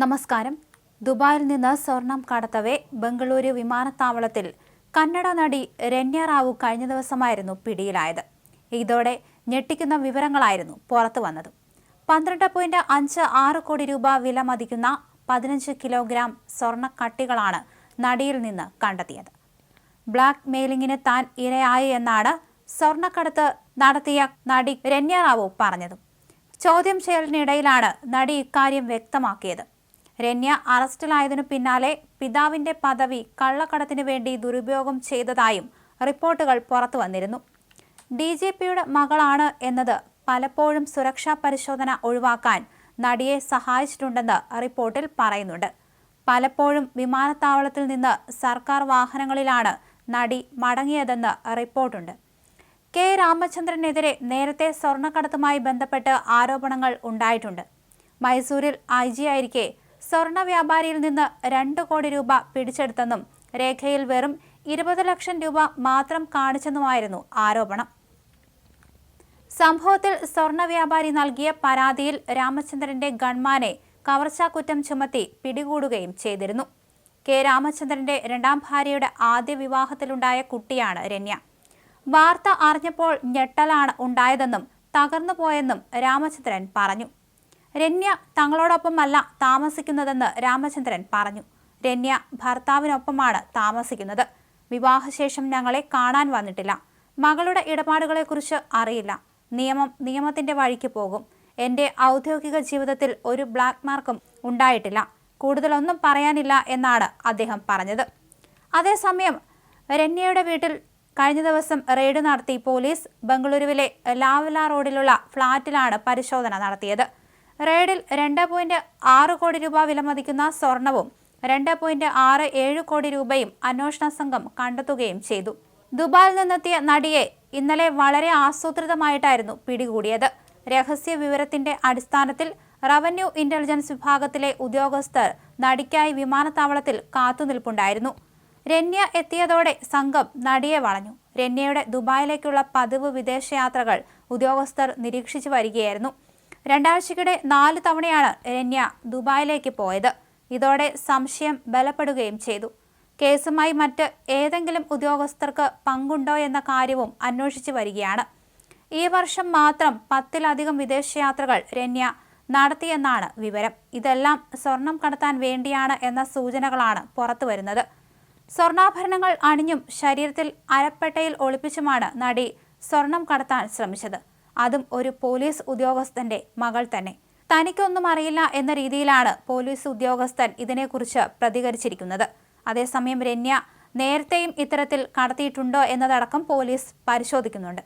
നമസ്കാരം. ദുബായിൽ നിന്ന് സ്വർണം കടത്തവേ ബംഗളൂരു വിമാനത്താവളത്തിൽ കന്നഡ നടി രന്യ റാവു കഴിഞ്ഞ ദിവസമായിരുന്നു പിടിയിലായത്. ഇതോടെ ഞെട്ടിക്കുന്ന വിവരങ്ങളായിരുന്നു പുറത്തു വന്നത്. പന്ത്രണ്ട് പോയിന്റ് അഞ്ച് ആറ് കോടി രൂപ വില മതിക്കുന്ന പതിനഞ്ച് കിലോഗ്രാം സ്വർണക്കട്ടികളാണ് നടിയിൽ നിന്ന് കണ്ടെത്തിയത്. ബ്ലാക്ക് മെയിലിംഗിന് താൻ ഇരയായി എന്നാണ് സ്വർണക്കടത്ത് നടത്തിയ നടി രന്യ റാവു പറഞ്ഞത്. ചോദ്യം ചെയ്യലിനിടയിലാണ് നടി ഇക്കാര്യം വ്യക്തമാക്കിയത്. രന്യ അറസ്റ്റിലായതിനു പിന്നാലെ പിതാവിന്റെ പദവി കള്ളക്കടത്തിനു വേണ്ടി ദുരുപയോഗം ചെയ്തതായും റിപ്പോർട്ടുകൾ പുറത്തു വന്നിരുന്നു. ഡി ജി പിയുടെ മകളാണ് എന്നത് പലപ്പോഴും സുരക്ഷാ പരിശോധന ഒഴിവാക്കാൻ നടിയെ സഹായിച്ചിട്ടുണ്ടെന്ന് റിപ്പോർട്ടിൽ പറയുന്നുണ്ട്. പലപ്പോഴും വിമാനത്താവളത്തിൽ നിന്ന് സർക്കാർ വാഹനങ്ങളിലാണ് നടി മടങ്ങിയതെന്ന് റിപ്പോർട്ടുണ്ട്. കെ രാമചന്ദ്രനെതിരെ നേരത്തെ സ്വർണക്കടത്തുമായി ബന്ധപ്പെട്ട് ആരോപണങ്ങൾ ഉണ്ടായിട്ടുണ്ട്. മൈസൂരിൽ ഐ ജി ആയിരിക്കെ സ്വർണ വ്യാപാരിയിൽ നിന്ന് രണ്ട് കോടി രൂപ പിടിച്ചെടുത്തെന്നും രേഖയിൽ വെറും ഇരുപത് ലക്ഷം രൂപ മാത്രം കാണിച്ചെന്നുമായിരുന്നു ആരോപണം. സംഭവത്തിൽ സ്വർണ വ്യാപാരി നൽകിയ പരാതിയിൽ രാമചന്ദ്രന്റെ ഗൺമാനെ കവർച്ചാക്കുറ്റം ചുമത്തി പിടികൂടുകയും ചെയ്തിരുന്നു. കെ രാമചന്ദ്രന്റെ രണ്ടാം ഭാര്യയുടെ ആദ്യ വിവാഹത്തിലുണ്ടായ കുട്ടിയാണ് രമ്യ. വാർത്ത അറിഞ്ഞപ്പോൾ ഞെട്ടലാണ് ഉണ്ടായതെന്നും തകർന്നുപോയെന്നും രാമചന്ദ്രൻ പറഞ്ഞു. രന്യ തങ്ങളോടൊപ്പമല്ല താമസിക്കുന്നതെന്ന് രാമചന്ദ്രൻ പറഞ്ഞു. രന്യ ഭർത്താവിനൊപ്പമാണ് താമസിക്കുന്നത്. വിവാഹശേഷം ഞങ്ങളെ കാണാൻ വന്നിട്ടില്ല. മകളുടെ ഇടപാടുകളെക്കുറിച്ച് അറിയില്ല. നിയമം നിയമത്തിന്റെ വഴിക്ക് പോകും. എന്റെ ഔദ്യോഗിക ജീവിതത്തിൽ ഒരു ബ്ലാക്ക് മാർക്കും ഉണ്ടായിട്ടില്ല. കൂടുതലൊന്നും പറയാനില്ല എന്നാണ് അദ്ദേഹം പറഞ്ഞത്. അതേസമയം രന്യയുടെ വീട്ടിൽ കഴിഞ്ഞ ദിവസം റെയ്ഡ് നടത്തി പോലീസ് ബംഗളൂരുവിലെ ലാവല റോഡിലുള്ള ഫ്ളാറ്റിലാണ് പരിശോധന നടത്തിയത്. റെയ്ഡിൽ രണ്ട് പോയിന്റ് ആറ് കോടി രൂപ വിലമതിക്കുന്ന സ്വർണവും രണ്ട് പോയിന്റ് ആറ് ഏഴ് കോടി രൂപയും അന്വേഷണ സംഘം കണ്ടെത്തുകയും ചെയ്തു. ദുബായിൽ നിന്നെത്തിയ നടിയെ ഇന്നലെ വളരെ ആസൂത്രിതമായിട്ടായിരുന്നു പിടികൂടിയത്. രഹസ്യ വിവരത്തിന്റെ അടിസ്ഥാനത്തിൽ റവന്യൂ ഇന്റലിജൻസ് വിഭാഗത്തിലെ ഉദ്യോഗസ്ഥർ നടിക്കായി വിമാനത്താവളത്തിൽ കാത്തുനിൽപ്പുണ്ടായിരുന്നു. രന്യ എത്തിയതോടെ സംഘം നടിയെ വളഞ്ഞു. രന്യയുടെ ദുബായിലേക്കുള്ള പതിവ് വിദേശയാത്രകൾ ഉദ്യോഗസ്ഥർ നിരീക്ഷിച്ചു വരികയായിരുന്നു. രണ്ടാഴ്ചക്കിടെ നാല് തവണയാണ് രന്യ ദുബായിലേക്ക് പോയത്. ഇതോടെ സംശയം ബലപ്പെടുകയും ചെയ്തു. കേസുമായി മറ്റ് ഏതെങ്കിലും ഉദ്യോഗസ്ഥർക്ക് പങ്കുണ്ടോ എന്ന കാര്യവും അന്വേഷിച്ചു വരികയാണ്. ഈ വർഷം മാത്രം പത്തിലധികം വിദേശയാത്രകൾ രന്യ നടത്തിയെന്നാണ് വിവരം. ഇതെല്ലാം സ്വർണം കടത്താൻ വേണ്ടിയാണ് എന്ന സൂചനകളാണ് പുറത്തു വരുന്നത്. സ്വർണാഭരണങ്ങൾ അണിഞ്ഞും ശരീരത്തിൽ അരപ്പട്ടയിൽ ഒളിപ്പിച്ചുമാണ് നടി സ്വർണം കടത്താൻ ശ്രമിച്ചത്. അതും ഒരു പോലീസ് ഉദ്യോഗസ്ഥന്റെ മകൾ തന്നെ. തനിക്കൊന്നും അറിയില്ല എന്ന രീതിയിലാണ് പോലീസ് ഉദ്യോഗസ്ഥൻ ഇതിനെക്കുറിച്ച് പ്രതികരിച്ചിരിക്കുന്നത്. അതേസമയം രന്യ നേരത്തെയും ഇത്തരത്തിൽ കടത്തിയിട്ടുണ്ടോ എന്നതടക്കം പോലീസ് പരിശോധിക്കുന്നുണ്ട്.